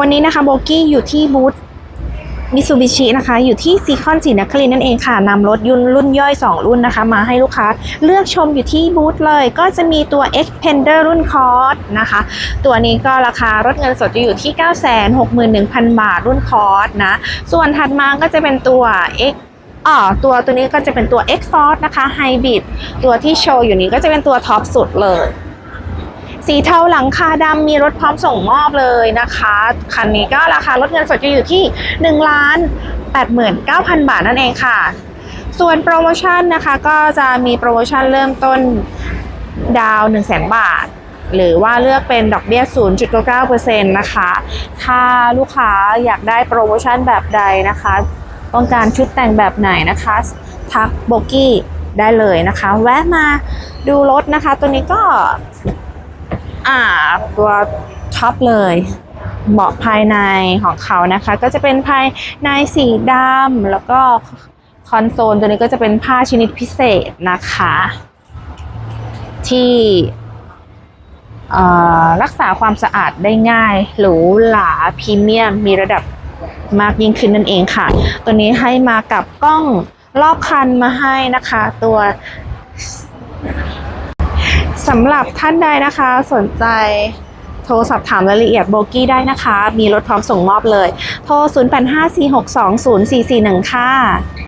วันนี้นะคะโบกี้อยู่ที่บูธมิซูบิชินะคะ อยู่ที่ซีคอนสีนครินนั่นเองค่ะนำรถยุนรุ่นย่อย 2 รุ่นนะคะ มาให้ลูกค้าเลือกชมอยู่ที่บูธเลย ก็จะมีตัว Xpander รุ่นคอร์สนะคะ ตัวนี้ก็ราคารถเงินสดจะอยู่ที่ 961,000 บาทรุ่นคอร์สนะ ส่วนถัดมาก็จะเป็นตัว X อ๋อตัวตัวนี้ก็จะเป็นตัว X Force นะคะ Hybrid ตัวที่โชว์อยู่นี้ก็จะเป็นตัวท็อปสุดเลย สีเทาหลังคาดำมีรถพร้อมส่งมอบเลยนะคะ คันนี้ก็ราคารถเงินสดจะอยู่ที่ 1 ล้าน89,000 บาทนั่นเองค่ะ ส่วนโปรโมชั่นนะคะก็จะมีโปรโมชั่นเริ่มต้นดาว 1 0 0 0 0 0 บาท หรือว่าเลือกเป็นดอกเบี้ย 0.99%นะคะ ถ้าลูกค้าอยากได้โปรโมชั่นแบบใดนะคะ ต้องการชุดแต่งแบบไหนนะคะ ทักโบกี้ได้เลยนะคะ แวะมาดูรถนะคะ ตัวนี้ก็ อ่าตัวท็อปเลยเบาะภายในของเขานะคะ ก็จะเป็นภายในสีดำแล้วก็คอนโซลตัวนี้ก็จะเป็นผ้าชนิดพิเศษนะคะ ที่รักษาความสะอาดได้ง่ายหรูหราพรีเมียมมีระดับมากยิ่งขึ้นนั่นเองค่ะ ตัวนี้ให้มากับกล้องรอบคันมาให้นะคะ ตัว สำหรับท่านใดนะคะ สนใจโทรสอบถามรายละเอียดโบกี้ได้นะคะ มีรถพร้อมส่งมอบเลย โทร 0854620441 ค่ะ